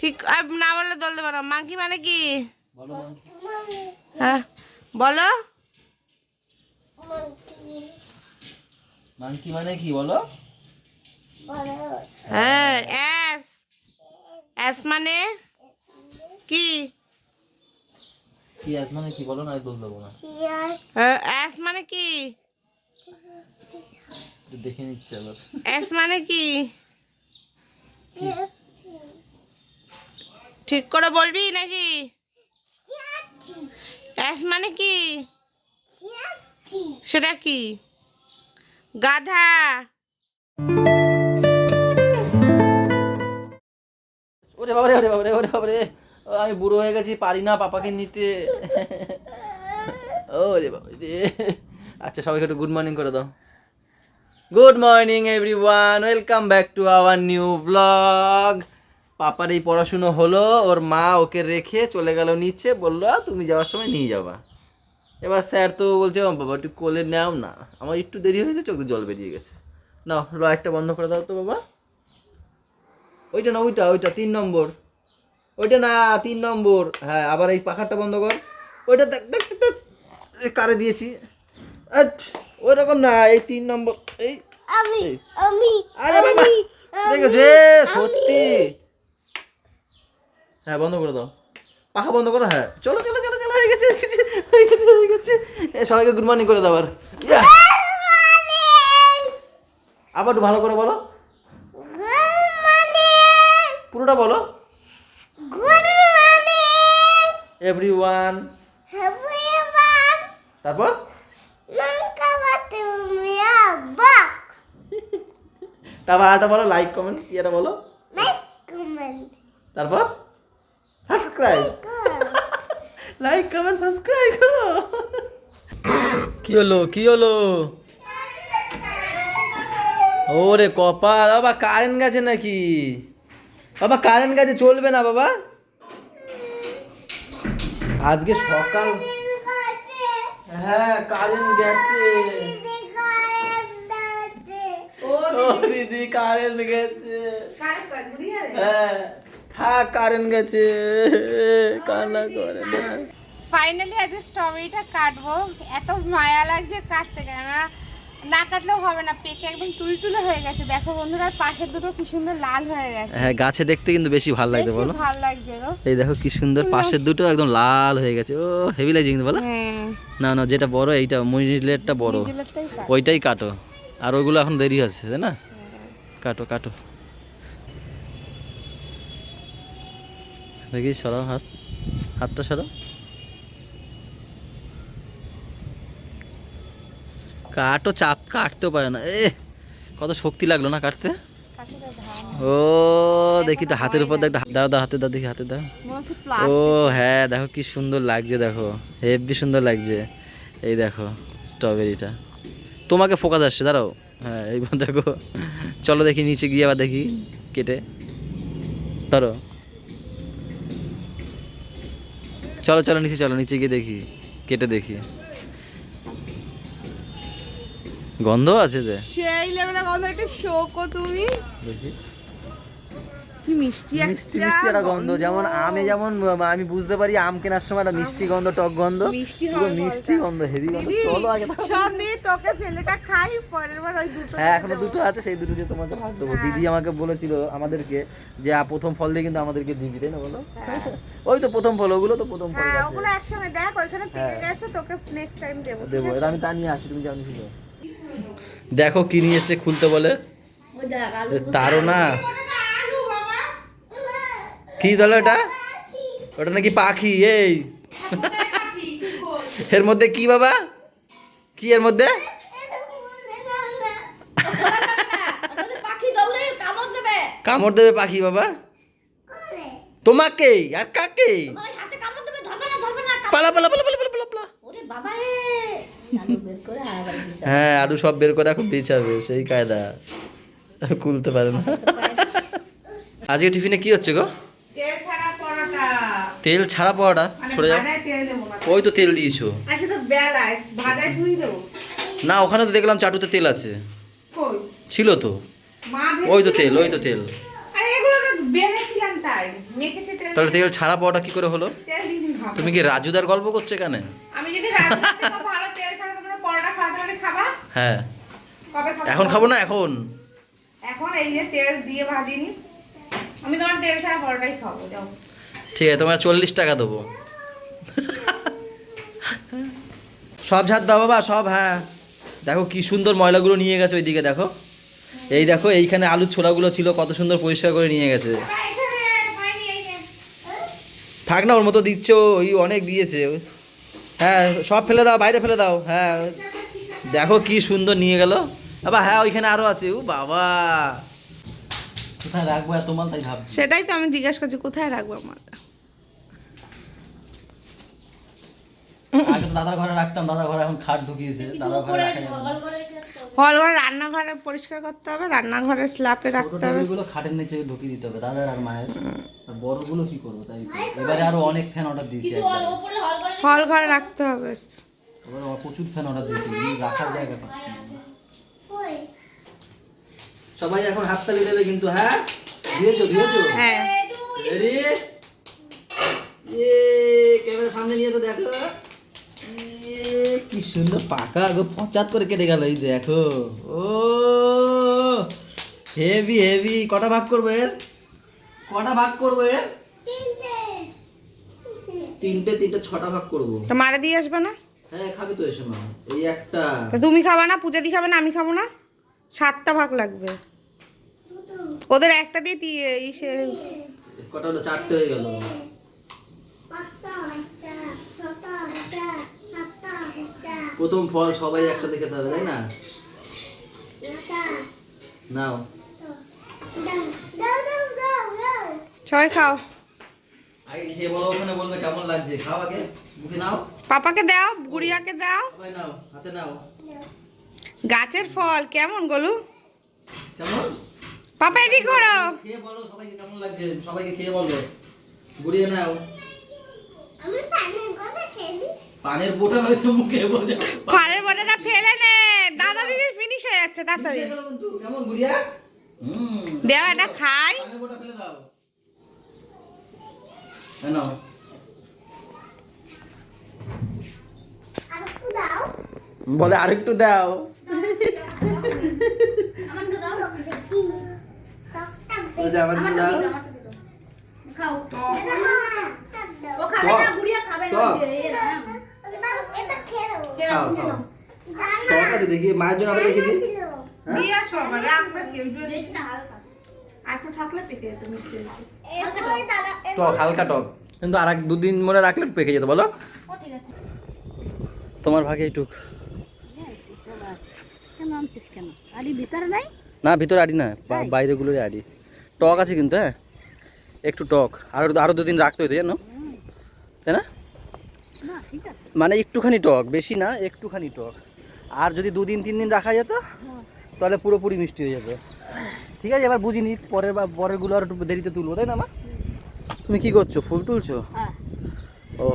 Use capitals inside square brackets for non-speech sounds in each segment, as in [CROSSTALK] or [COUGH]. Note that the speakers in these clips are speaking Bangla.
ঠিক আর না বললে দোল দেবে না। মাংকি মানে কি? বলো হ্যাঁ বলো। মাংকি মানে কি বলো? হ্যাঁ অ্যাস অ্যাস মানে? কি? কি আজ মানে কি? বলো না দোল দেবো না। হ্যাঁ, অ্যাস মানে কি? দেখে নিচ্ছি আবার। অ্যাস মানে কি? ঠিক করে বলবি নাকি? অ্যাস মানে কি? সেটা কি? গাধা। ওরে বাবারে ওরে বাবারে ওরে বাবারে। আমি বুড়ো হয়ে গেছি, পারি না পাপাকে নিতে। ওরে বাবা রে। আচ্ছা সবাইকে একটু গুড মর্নিং করে দাও। Good morning everyone welcome back to our new blog পাপার এই পড়াশুনো হলো ওর মা ওকে রেখে চলে গেল নিচে বলল তুমি যাওয়ার সময় নিয়ে যাবা। এবার স্যার তো বলছে "ও বাবা একটু কোলে নাও না আমার একটু দেরি হয়েছে চোখে জল বেরিয়ে গেছে। না লাইটটা বন্ধ করে দাও তো বাবা। ওইটা না ওইটা ওইটা তিন নম্বর। ওইটা না তিন নম্বর। হ্যাঁ আবার এই পাখাটা বন্ধ কর। ওইটা দেখ দেখ কারে দিয়েছি। ওই রকম না এই তিন নম্বর এই আমি এই। আমি আরে বাবা দেখেছে? সত্যি। হ্যাঁ বন্ধ করে দাও। পাখা বন্ধ করো হ্যাঁ। চলো চলো চলো চলো হয়ে গেছে হয়ে গেছে হয়ে গেছে সবাইকে গুড মর্নিং করে দাও আবার। আবার একটু ভালো করে বলো। পুরোটা বলো। এভরি ওয়ান তারপর? তারপর আরেকটা বলো লাইক কমেন্ট ইয়েটা বলো। তারপর? সাবস্ক্রাইব লাইক কমেন্ট সাবস্ক্রাইব করো কি হলো কি হলো ওরে কপাল বাবা কারেন্ট গেছে নাকি? বাবা কারেন্ট গেছে চলবে না বাবা? আজকে সকাল হ্যাঁ কারেন্ট গেছে। ও দিদি কারেন্ট গেছে হ্যাঁ। থাক কারেন্ট গেছে। কান্না করে না। ফাইনালি আজকে স্ট্রবেরিটা কাটবো এত মায়া লাগছে কাটতে কেন না কাটলেও হবে না পেকে একদম তুলতুলে হয়ে গেছে। দেখো বন্ধুরা আর পাশের দুটো কি সুন্দর লাল হয়ে গেছে। হ্যাঁ গাছে দেখতে কিন্তু বেশি ভালো লাগছে বেশি বলো। ভালো লাগছে গো। এই দেখো কি সুন্দর পাশের দুটো একদম লাল হয়ে গেছে। ও হেভি লাগছে কিন্তু বলো। হ্যাঁ। না না যেটা বড় এইটা মিডিলেরটা বড়। ওইটাই কাটো। আর ওইগুলো এখন দেরি আছে তাই না? কাটো কাটো। দেখি সরাও হাত। হাতটা সরাও কাটো চাপ কাটতেও পারে না। এ কত শক্তি লাগল না কাটতে। ও দেখি তো হাতের উপর দেখ দাও দাও হাতে দাও দেখি হাতে দাও। ও হ্যাঁ দেখো কি সুন্দর লাগছে দেখো। হেভি সুন্দর লাগছে। এই দেখো স্ট্রবেরিটা তোমাকে ফোকাস আসছে দাঁড়াও। হ্যাঁ এইবার দেখো। চলো দেখি নিচে গিয়ে আবার দেখি কেটে। ধরো। চলো চলো নিচে চলো নিচে গিয়ে দেখি কেটে দেখি। গন্ধ আছে যে। সেই লেভেলের গন্ধ একটু শোকো তুমি। দেখি। কি মিষ্টি মিষ্টি মিষ্টি একটা গন্ধ যেমন আমে যেমন আমি বুঝতে পারি আম কেনার সময় একটা মিষ্টি গন্ধ টক গন্ধ। মিষ্টি মিষ্টি গন্ধ হেভি গন্ধ। দিদি চলো আগে দাও। তোকে ফেলেটা খাই পরের বার ওই দুটো হ্যাঁ এখনও দুটো আছে সেই দুটো দিয়ে তোমাকে ভাগ দেবো। দিদি আমাকে বলেছিল আমাদেরকে যে প্রথম ফল দিয়ে কিন্তু আমাদেরকে দিবি তাই না বলো? [LAUGHS] ওই তো প্রথম ফল ওগুলো তো প্রথম ফল হ্যাঁ ওগুলো একসঙ্গে দেখ ওইখানে পেকে গেছে তোকে নেক্সট টাইম দেবো দেবো এটা আমি তা নিয়ে আসি তুমি জানি ছিল দেখো কি নিয়ে এসে খুলতে বলে। তারও না। কি দল ওটা ওটা নাকি পাখি, এই। এর মধ্যে কি বাবা? কি এর মধ্যে? কামড় দেবে পাখি বাবা। তোমাকে, আর কাকে? পালা পালা হ্যাঁ আলু সব বের করে এখন বিছাবে সেই কায়দা। খুলতে পারে না। আজকে টিফিনে কি হচ্ছে গো? তেল ছাড়া পাওয়াটা মানে সরে যাও। ওই তো তেল দিয়েছ। না ওখানে তো দেখলাম চাটুতে তেল আছে। কই? ছিল তো। ওই তো তেল ওই তো তেল। আরে এগুলো তো বেলেছিলাম তাই খাইনি তেল। তাহলে তেল ছাড়া পাওয়াটা কি করে হলো? তুমি কি রাজুদার গল্প করছ কেন আমি যদি ভালো তেল ছাড়া তোমরা পরোটা খাওয়াতে খাবা? হ্যাঁ। এখন খাব না এখন? এখন এই যে তেল দিয়ে ভাজিনি। আমি তোমার তেল ছাড়া পরোটাই খাব যাও। ঠিক আছে তোমার চল্লিশ টাকা দেবো। সব ঝাড় দাও বাবা, সব হ্যাঁ। দেখো কি সুন্দর ময়লাগুলো নিয়ে গেছে ওইদিকে, দেখো। এই দেখো, এইখানে আলুর ছোলাগুলো ছিল, কত সুন্দর পরিষ্কার করে নিয়ে গেছে। থাক না, ওর মতো দিচ্ছে ওই অনেক দিয়েছে। হ্যাঁ সব ফেলে দাও, বাইরে ফেলে দাও হ্যাঁ। দেখো কি সুন্দর নিয়ে গেল। বাবা হ্যাঁ ওইখানে আরও আছে ও বাবা। কোথায় রাখব এত মাল তাই ভাবছি। সেটাই তো আমি জিজ্ঞাসা করছি, কোথায় রাখব আমার? আগে দাদার ঘরে রাখতাম দাদার ঘরে এখন খাট ঢুকিয়েছে দাদার ঘরে। হল ঘর রান্নাঘরে পরিষ্কার করতে হবে রান্নাঘরের স্ল্যাপে রাখতে হবে। টেবিলগুলো খাটের নিচে ঢুকিয়ে দিতে হবে দাদার আর মায়ের। আর বড়গুলো কি করব তাই এবারে আরও অনেক ফ্যান অর্ডার দিয়েছি কিছু হল ঘরে রাখতে হবে। এবারে আমার প্রচুর ফ্যান অর্ডার দিয়েছি রাখার জায়গা পাচ্ছি সবাই এখন হাততালি দেবে কিন্তু হ্যাঁ? দিয়েছ দিয়েছ? হ্যাঁ। রেডি এ ক্যামেরা সামনে নিয়ে তো দেখো। কি সুন্দর পাকা গো পচাত করে কেটে গেল এই দেখো। ও হেভি হেভি কটা ভাগ করব এর? কটা ভাগ করব এর? তিনটে তিনটে ছটা ভাগ করব। তো মারে দিয়ে আসবে না? হ্যাঁ খাবি তো এসে মা। এই একটা। তা তুমি খাবা না পূজা দি খাবে না আমি খাব না? সাতটা ভাগ লাগবে। ওদের একটা দিয়ে তি- ইসে কটা হলো? চারটে হয়ে গেল। প্রথম ফল সবাই একসাথে খেতে হবে তাই না? নাও। সবাই খাও। আগে খেয়ে বলো ওখানে বলবে কেমন লাগছে। খাও আগে মুখে নাও। পাপাকে দাও গুড়িয়াকে দাও। সবাই নাও হাতে নাও। গাছের ফল কেমন গলু? কেমন? পাপা এদিক করো খেয়ে বলো সবাইকে কেমন লাগছে সবাইকে খেয়ে বলো গুড়িয়ে নাও। পানের বোটা হয়েছে মুখে বলে ফলের বটাটা ফেলে নে। দাদা দিদির ফিনিশ হয়ে যাচ্ছে তাড়াতাড়ি। কেমন গুড়িয়া? হুম। দেও এটা খাই। পানের বোটা ফেলে দাও। নাও। বলে আরেকটু দাও। খাও। খাবে না গুড়িয়া খাবে না। খাও খাও। টক আছে দেখি মায়ের জন্য আবার রেখে দিই দিয়ে আসো আবার রাখবে কেউ বেশি না হালকা। একটু থাকলে পেকে যেত মিষ্টি টক। হালকা টক। কিন্তু আর এক দুদিন মনে রাখলে পেকে যেত বলো। ও ঠিক আছে। তোমার ভাগে এইটুক। না ভিতরে আড়ি না বা- বাইরেগুলোরই আড়ি। টক আছে কিন্তু হ্যাঁ? একটু টক। আরও আরও দুদিন রাখতে হইতে জানো? তাই না? মানে একটুখানি টক বেশি না একটুখানি টক। আর যদি দুদিন তিন দিন রাখা যেত তাহলে পুরোপুরি মিষ্টি হয়ে যেত। ঠিক আছে এবার বুঝিনি পরের বা পরেরগুলো আর একটু দেরিতে তুলবো তাই না মা? তুমি কি করছ? ফুল তুলছো? হ্যাঁ। ও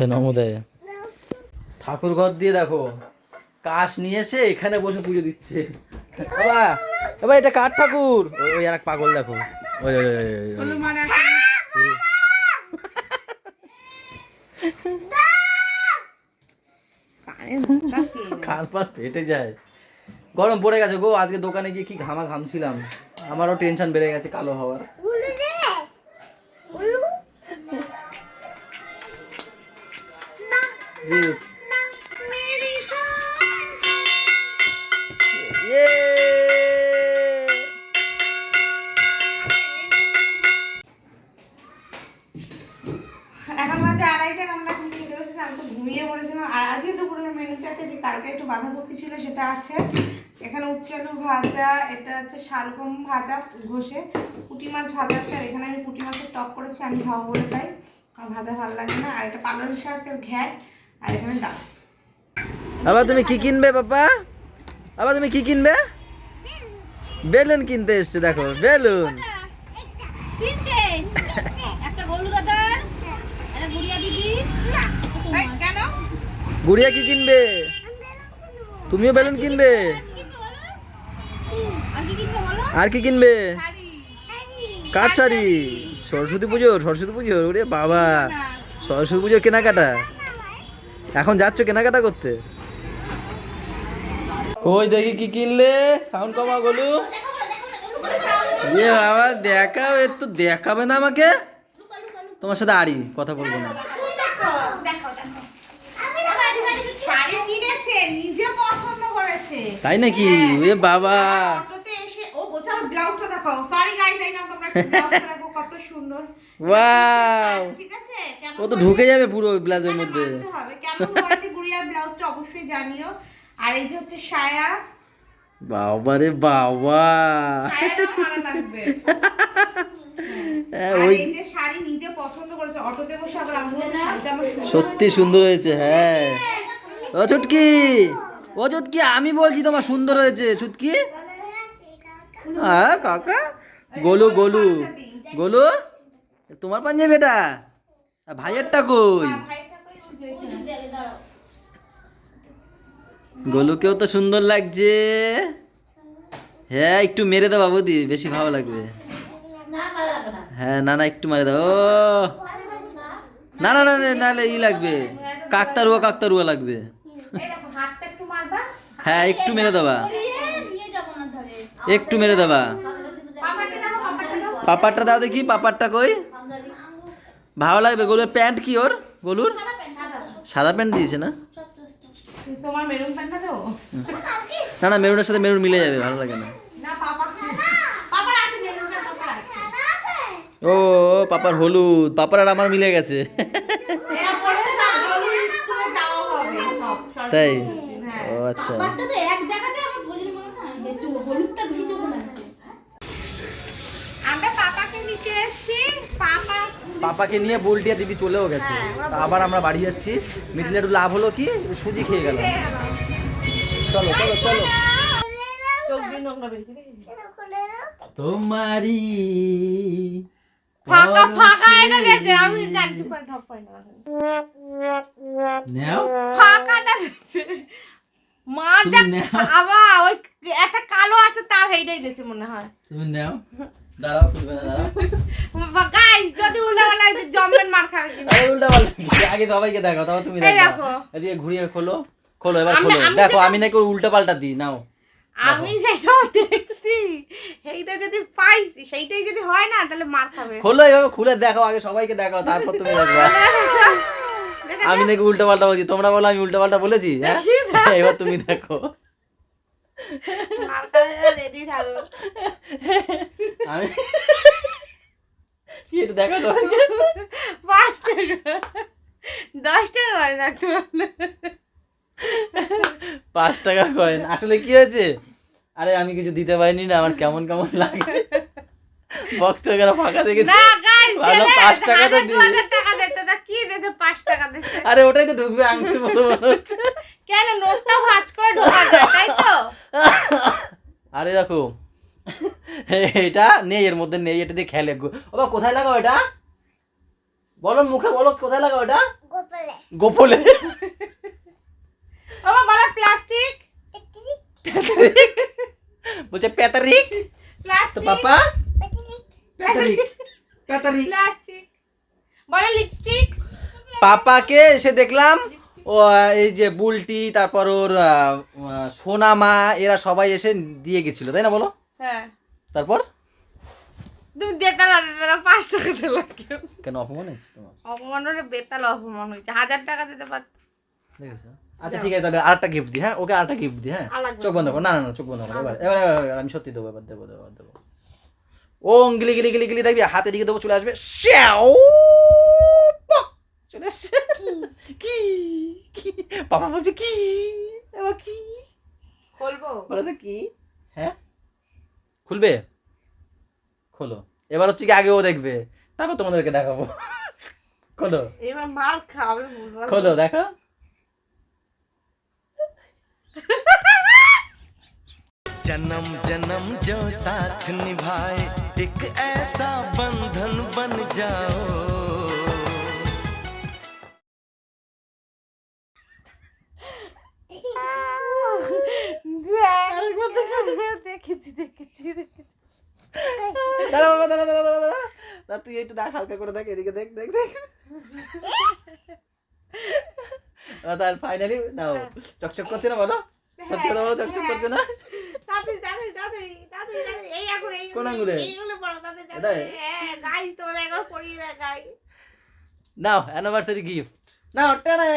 নমোদয় নমোদয়। ঠাকুর ঘর দিয়ে দেখো কাশ নিয়ে এসে এখানে বসে পুজো দিচ্ছে। বাবা এটা কার ঠাকুর? ওই- আর এক পাগল দেখো। ওই ওই, ওই, যায়। গরম পড়ে গেছে গো আজকে দোকানে গিয়ে কি ঘামা ঘামছিলাম আমারও টেনশন বেড়ে গেছে কালো হওয়ার। কালকে একটু বাঁধাকপি ছিল সেটা আছে। এখানে উচ্ছে আলু ভাজা এটা হচ্ছে শালগম ভাজা ঘষে। পুঁটি মাছ ভাজা আছে আর এখানে আমি পুঁটি মাছের টপ করেছি আমি খাব বলে তাই। আমার ভাজা ভালো লাগে না। আর এটা পালং শাকের ঘ্যাট আর এখানে ডাল। আবার তুমি কি কিনবে বাবা আবার তুমি কি কিনবে? বেলুন কিনতে এসছে দেখো বেলুন। গুড়িয়া কি কিনবে? তুমিও বেলুন কিনবে? আর কি কিনবো? কার শাড়ি? সরস্বতী পুজো সরস্বতী পুজো ওরে বাবা। সরস্বতী পুজো কেনাকাটা। এখন যাচ্ছ কেনাকাটা করতে? কই দেখি কি কিনলে? সাউন্ড কমা গলু। ইয়ে বাবা, দেখাও, একটু দেখাবে না আমাকে? তোমার সাথে আড়ি, কথা বলব না দেখো দেখো দেখো শাড়ি কিনেছে নিজে পছন্দ করেছে। তাই নাকি? এ বাবা। অটোতে এসে ও বলছে আমার ব্লাউজটা দেখো সরি গাইস এই নাও তোমরা ব্লাউজটা দেখো কত সুন্দর। ওয়াও ঠিক আছে? ও তো ঢুকে যাবে পুরো ব্লাউজের না, মধ্যে। হবে। কেমন হয়েছে গুড়িয়ার ব্লাউজটা অবশ্যই জানিও। আর এই যে হচ্ছে সায়া। বাবা রে বাবা। লাগবে। হ্যাঁ, ওই যে শাড়ি নিজে পছন্দ করেছে অটোতে বসে আবার আমি শাড়িটা আমার সত্যি সুন্দর হয়েছে হ্যাঁ ও চুটকি ও চুটকি আমি বলছি তোমার সুন্দর হয়েছে ছুটকি হ্যাঁ কাকা? গোলু গোলু গোলু তোমার পাঞ্জাবি এটা ভাইয়েরটা কই। গোলুকেও তো সুন্দর লাগছে। হ্যাঁ একটু মেরে দাও বাবুদি বেশি ভালো লাগবে। হ্যাঁ না না একটু মারে দাও। না না না, নাহলে ই লাগবে। কাকতারুয়া কাকতারুয়া লাগবে। হ্যাঁ একটু মেরে দেবা। একটু মেরে দেবা। পাপারটা দাও দেখি পাপারটা কই? ভালো লাগবে গলুর প্যান্ট কি ওর? গলুর? সাদা প্যান্ট দিয়েছে না? না না মেরুনের সাথে মেরুন মিলে যাবে ভালো লাগে না। ও পাপার হলুদ পাপার আর আমার মিলে গেছে এরপরে সব গরু স্কুলে যাওয়া হবে সব সরস্বতী তাই দিন, হ্যাঁ। ও আচ্ছা বাটটা তো এক দেখাতে আমার বোঝেনি মনে না যে চো- হলুদটা বেশি চোখ লাগছে আমরা পাপাকে নিতে এসেছি। পাপা নিয়ে বুলটিয়া দিদি চলেও গেছে। আবার আমরা বাড়ি যাচ্ছি। মিডিলে একটু লাভ হলো কি? সুজি খেয়ে গেল চলো চলো চলো? তোমারি ফাঁকা ফাঁকা এটা দেখতে আমি জানতে পারি ঢপ পাই না নেও। ফাঁকাটা দেখছে মা যা ওই একটা কালো আছে তার হেইটাই গেছে মনে হয়। তুমি নেও। দাঁড়াও খুলবে না দাঁড়াও। গাইস যদি মার খাবে কিন্তু আরে আগে সবাইকে দেখো তাও তুমি দেখো। এদিকে ঘুরিয়ে খোলো। খোলো এবার খোলো। দেখো আমি নাকি ওর উল্টা পাল্টা দিই নাও। আমি যেটা দেখছি সেইটা যদি পাইছি সেইটাই যদি হয় না তাহলে মার খাবে। খোলো এভাবে খুলে দেখো আগে সবাইকে দেখো তারপর তুমি দেখবে। [LAUGHS] আমি নাকি উল্টা পাল্টা বলছি তোমরা বলো আমি উল্টা পাল্টা বলেছি [LAUGHS] হ্যাঁ? এবার তুমি দেখো। আমি কি এটা দেখো সবাইকে পাঁচ টাকা। দশ টাকা রাখতে পাঁচ টাকার কয়েন। আসলে কি হয়েছে? আরে আমি কিছু দিতে পারিনি না আমার কেমন কেমন লাগছে বক্স টাকা ফাঁকা দেখেছি। ভালো, পাঁচ টাকা তো দিই। টাকা দিতে তা কি দিতে পাঁচ টাকা দিতে। আরে ওটাই তো ঢুকবে আংটির মতো মনে হচ্ছে কেন নোটটা ভাঁজ করে ঢোকা তাই তো? আরে দেখো। এটা নেই এর মধ্যে নেই এটা দিয়ে খেলে। গো- বাবা কোথায় লাগাও এটা? বলো মুখে বলো কোথায় লাগাও এটা? গোপলে। আমার বলা প্লাস্টিক? বলছে পেতারিক তো প্লাস্টিক পাপা? পেতারিক পেতারিক প্লাস্টিক। বলে লিপস্টিক? পাপাকে এসে দেখলাম ও এই যে বুলটি তারপর ওর সোনামা এরা সবাই এসে দিয়ে গেছিল তাই না বলো? হ্যাঁ। তারপর? তুমি দেতালা দেতালা পাঁচ টাকা দিলা কেন অপমান হয়েছে তোমার? অপমান হলে বেতাল অপমান হয়েছে হাজার টাকা দিতে পারত। দেখেছ? আচ্ছা ঠিক আছে তাহলে আরেকটা গিফট দি হ্যাঁ? ওকে আরেকটা গিফট দি হ্যাঁ? চোখ বন্ধ করো। না না না চোখ বন্ধ করো এবার এবার এবার আমি সত্যি দেবো এবার দেবো দেবো দেবো। ও গিলি গিলি গিলি গিলি দেখবি হাতে দিকে দেবো চলে আসবে। শ্যাও! চলে আসছে। কি? কি? পাপা বলছে কি? এবার কি? খুলবো? বলো তো কি? হ্যাঁ? খুলবে? খোলো। এবার হচ্ছে কি আগে ও দেখবে। তারপর তোমাদেরকে দেখাবো। খোলো। এবার মার খাবে খোলো দেখো। जन्म जन्म जो साथ निभाए एक ऐसा बंधन बन जाओ। দেখেছি দেখেছি দেখেছি। দাঁড়া বাবা দাঁড়া দাঁড়া দাঁড়া দাঁড়া। না তুই একটু দেখ হালকা করে দেখ এদিকে দেখ দেখ দেখ। [LAUGHS] তার ফাইনালি নাও চকচক করছে না বলো? সত্যি কথা বলো চকচক করছে না? কোন এটাই? তাড়াতাড়ি হ্যাঁ নাও অ্যানিভার্সারি গিফট নাও টেনে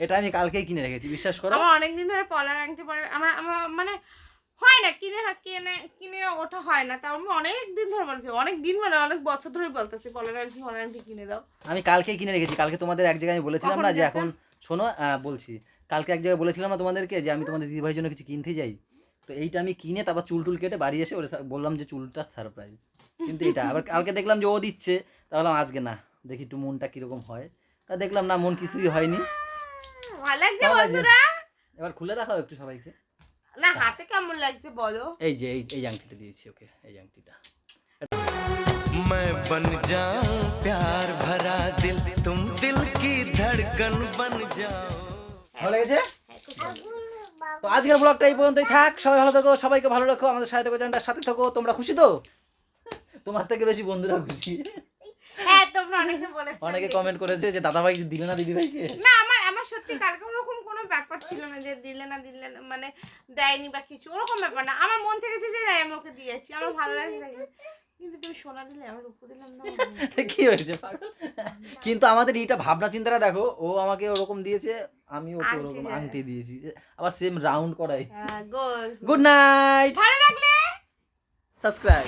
এটা আমি কালকেই কিনে রেখেছি বিশ্বাস করো। অনেকদিন ধরে পলার আংটি পরে আমার আমার মানে হয় না কিনে কিনে কিনে ওটা হয় না। তাও আমি অনেক দিন ধরে বলছি অনেক দিন মানে অনেক বছর ধরে বলতেছি পলার আংটি কিনে দাও। আমি কালকেই কিনে রেখেছি কালকে তোমাদের এক জায়গায় আমি বলেছিলাম না যে এখন শোনো বলছি কালকে এক জায়গায় বলেছিলাম না তোমাদেরকে যে আমি তোমাদের দিদিভাইয়ের জন্য কিছু কিনতে যাই। তো এইটা আমি কিনে তারপর চুল টুল কেটে বাড়ি এসে ওরে বললাম যে চুলটা সারপ্রাইজ কিন্তু এটা আবার কালকে দেখলাম যে ও দিচ্ছে তাহলে আজকে না দেখি একটু মনটা কীরকম হয়। তা দেখলাম না মন কিছুই হয়নি। এবার খুলে দেখাও একটু সবাইকে। না হাতে কেমন লাগছে বলো এই যে এই এই আংটিটা দিয়েছি ওকে এই আংটিটা मैं बन जाऊं प्यार भरा दिल तुम दिल की धड़कन बन जाओ ভালো লেগেছে তো আজকের ব্লগটা এই পর্যন্তই থাক সবাই ভালো থাকো সবাইকে ভালো রাখো আমাদের সাথে থাকো চ্যানেলটার সাথে থাকো তোমরা খুশি তো তোমার থেকে বেশি বন্ধুরা খুশি হ্যাঁ তোমরা অনেকে বলেছো অনেকে কমেন্ট করেছে যে দাদাভাই দিলে না দিদিভাইকে না আমার আমার সত্যি কালকে যে দিলে না দিলে না মানে দেয়নি বা কিছু ওরকম ব্যাপার না। আমার মন থেকে যে যে আমি ওকে দিয়েছি। আমার ভালো লাগছে কিন্তু তুমি সোনা দিলে আমার উপর দিলাম না। [LAUGHS] কি হয়েছে কিন্তু আমাদের এইটা ভাবনা চিন্তাটা দেখো ও আমাকে ওরকম দিয়েছে আমি ওকে ওরকম। আংটি দিয়েছি। আবার সেম রাউন্ড করাই। হ্যাঁ গুড নাইট ভালো লাগলে? সাবস্ক্রাইব